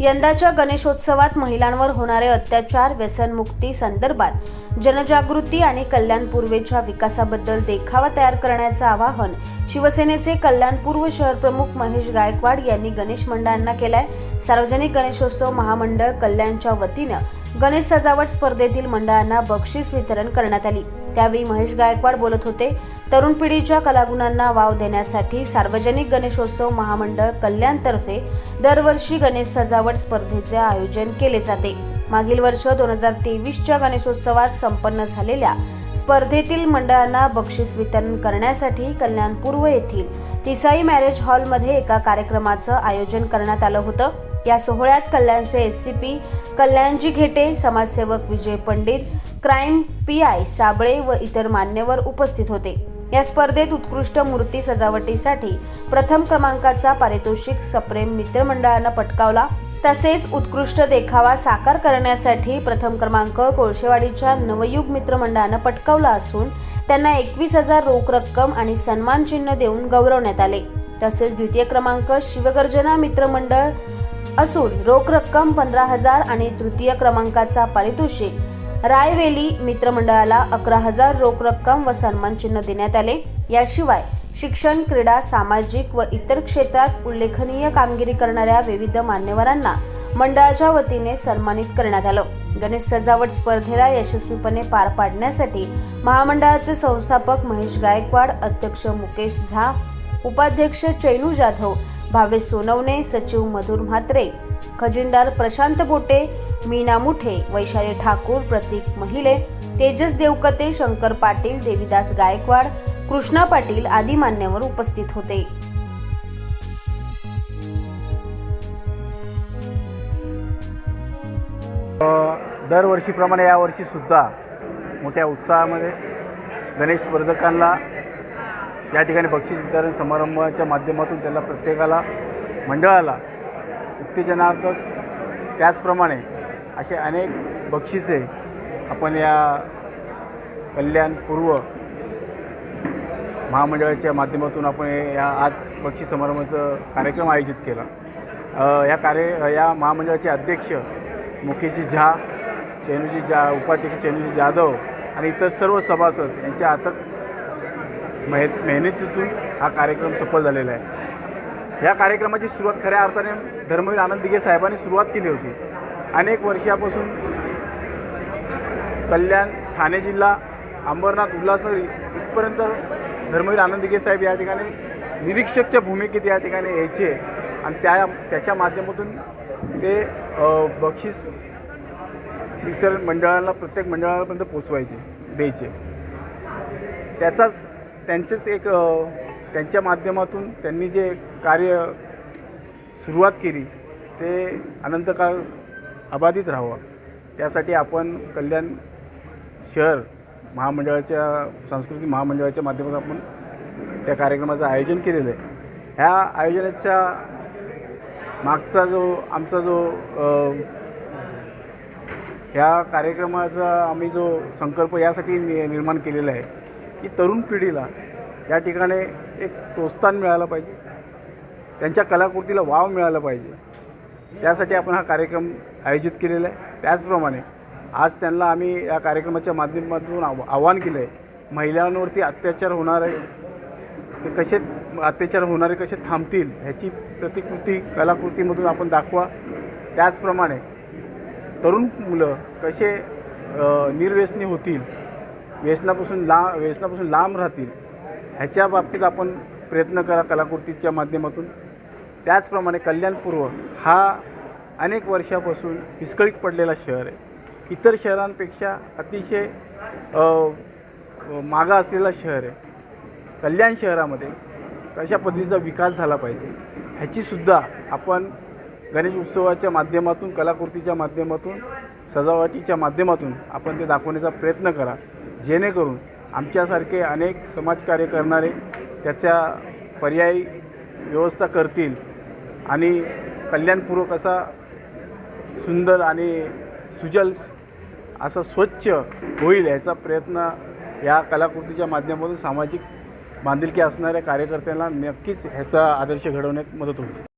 यंदाच्या गणेशोत्सवात महिलांवर होणारे अत्याचार व्यसनमुक्ती संदर्भात जनजागृती आणि कल्याणपूर्वेच्या विकासाबद्दल देखावा तयार करण्याचं आवाहन शिवसेनेचे कल्याणपूर्व शहर प्रमुख महेश गायकवाड यांनी गणेश मंडळांना केलाय. सार्वजनिक गणेशोत्सव महामंडळ कल्याणच्या वतीनं गणेश सजावट स्पर्धेतील मंडळांना बक्षीस वितरण करण्यात आली. त्यावेळी महेश गायकवाड बोलत होते तरुण पिढीच्या कलागुणांना वाव देण्यासाठी सार्वजनिक गणेशोत्सव महामंडळ कल्याणतर्फे दरवर्षी गणेश सजावट स्पर्धेचे आयोजन केले जाते. मागील वर्ष दोन हजार तेवीसच्या गणेशोत्सवात संपन्न झालेल्या स्पर्धेतील मंडळांना बक्षीस वितरण करण्यासाठी कल्याण पूर्व येथील तिसाई मॅरेज हॉलमध्ये एका कार्यक्रमाचं आयोजन करण्यात आलं होतं. या सोहळ्यात कल्याणचे S C P Kalyanji Ghete समाजसेवक Vijay Pandit crime P I Sable व इतर मान्यवर उपस्थित होते. या स्पर्धेत उत्कृष्ट मूर्ती सजावटीसाठी प्रथम क्रमांकाचा पारितोषिक सप्रेम मित्रमंडळानं पटकावला. तसेच उत्कृष्ट देखावा साकार करण्यासाठी प्रथम क्रमांक कोळशेवाडीच्या नवयुग मित्रमंडळानं पटकावला असून त्यांना एकवीस हजार रोख रक्कम आणि सन्मान चिन्ह देऊन गौरवण्यात आले. तसेच द्वितीय क्रमांक शिवगर्जना मित्रमंडळ असून रोख रक्कम पंधरा हजार आणि तृतीय क्रमांकाचा पारितोषिक. रायवेली मित्रमंडळाला अकरा हजार रोख रक्कम व सन्मान चिन्ह देण्यात आले. याशिवाय शिक्षण क्रीडा सामाजिक व इतर क्षेत्रात उल्लेखनीय कामगिरी करणाऱ्या विविध मान्यवरांना मंडळाच्या वतीने सन्मानित करण्यात आलं. गणेश सजावट स्पर्धेला यशस्वीपणे पार पाडण्यासाठी महामंडळाचे संस्थापक महेश गायकवाड अध्यक्ष मुकेश झा उपाध्यक्ष चैनू जाधव भावेश सोनवणे सचिव मधुर म्हात्रे खजिनदार प्रशांत बोटे मीना मुठे वैशाली ठाकूर प्रतीक महिले तेजस देवकते शंकर पाटील देवीदास गायकवाड कृष्णा पाटील आदी मान्यवर उपस्थित होते. दरवर्षीप्रमाणे यावर्षीसुद्धा मोठ्या उत्साहामध्ये गणेश स्पर्धकांना या ठिकाणी बक्षीस वितरण समारंभाच्या माध्यमातून त्याला प्रत्येकाला मंडळाला उत्तेजनार्थक त्याचप्रमाणे असे अनेक बक्षिसे आपण या कल्याण पूर्व महामंडळाच्या माध्यमातून आपण या आज बक्षीस समारंभाचं कार्यक्रम आयोजित केला. या कार्य या महामंडळाचे अध्यक्ष मुकेशजी झा चैनूजी जा उपाध्यक्ष चैनूजी जाधव आणि इतर सर्व सभासद यांच्या अथक मेह मेहनतीतून हा कार्यक्रम सफल झालेला आहे. या कार्यक्रमाची सुरुवात खऱ्या अर्थाने धर्मवीर आनंद दिघे साहेबांनी सुरुवात केली होती. अनेक वर्षापासून कल्याण ठाणे जिल्हा अंबरनाथ उल्हासनगर इथपर्यंत धर्मवीर आनंद दिघे साहेब या ठिकाणी निरीक्षकच्या भूमिकेत या ठिकाणी यायचे आणि त्या त्याच्या माध्यमातून ते बक्षीस इतर मंडळाला प्रत्येक मंडळापर्यंत पोचवायचे द्यायचे. त्याचाच त्यांचेच एक त्यांच्या माध्यमातून त्यांनी जे कार्य सुरुवात केली ते अनंतकाळ अबाधित राहावं. त्यासाठी आपण कल्याण शहर महामंडळाच्या सांस्कृतिक महामंडळाच्या माध्यमातून आपण त्या कार्यक्रमाचं आयोजन केलेलं आहे. ह्या आयोजनाच्या मागचा जो आमचा जो ह्या कार्यक्रमाचा आम्ही जो संकल्प यासाठी नि निर्माण केलेला आहे की तरुण पिढीला या ठिकाणी एक प्रोत्साहन मिळालं पाहिजे. त्यांच्या कलाकृतीला वाव मिळाला पाहिजे. त्यासाठी आपण हा कार्यक्रम आयोजित केलेला आहे. त्याचप्रमाणे आज त्यांना आम्ही या कार्यक्रमाच्या माध्यमातून आव आव्हान केलं आहे महिलांवरती अत्याचार होणार आहे. ते कसे अत्याचार होणारे कसे थांबतील ह्याची प्रतिकृती कलाकृतीमधून आपण दाखवा. त्याचप्रमाणे तरुण मुलं कसे निर्व्यसनी होतील व्यसनापासून ला व्यसनापासून लांब राहतील ह्याच्या बाबतीत आपण प्रयत्न करा कलाकृतीच्या माध्यमातून. त्याचप्रमाणे कल्याणपूर्व हा अनेक वर्षापासून विस्कळीत पडलेला शहर आहे. इतर शहरांपेक्षा अतिशय मागा असलेला शहर आहे. कल्याण शहरामध्ये कशा पद्धतीचा विकास झाला पाहिजे ह्याचीसुद्धा आपण गणेश उत्सवाच्या माध्यमातून कलाकृतीच्या माध्यमातून सजावटीच्या माध्यमातून आपण ते दाखवण्याचा प्रयत्न करा. जेणेकरून आमच्यासारखे अनेक समाजकार्य करणारे त्याच्या पर्यायी व्यवस्था करतील आणि कल्याणपूर्वक असा सुंदर आणि सुजल असा स्वच्छ होईल याचा प्रयत्न या कलाकृतीच्या माध्यमातून सामाजिक बांधिलकी असणाऱ्या कार्यकर्त्यांना नक्कीच ह्याचा आदर्श घडवण्यात मदत होईल.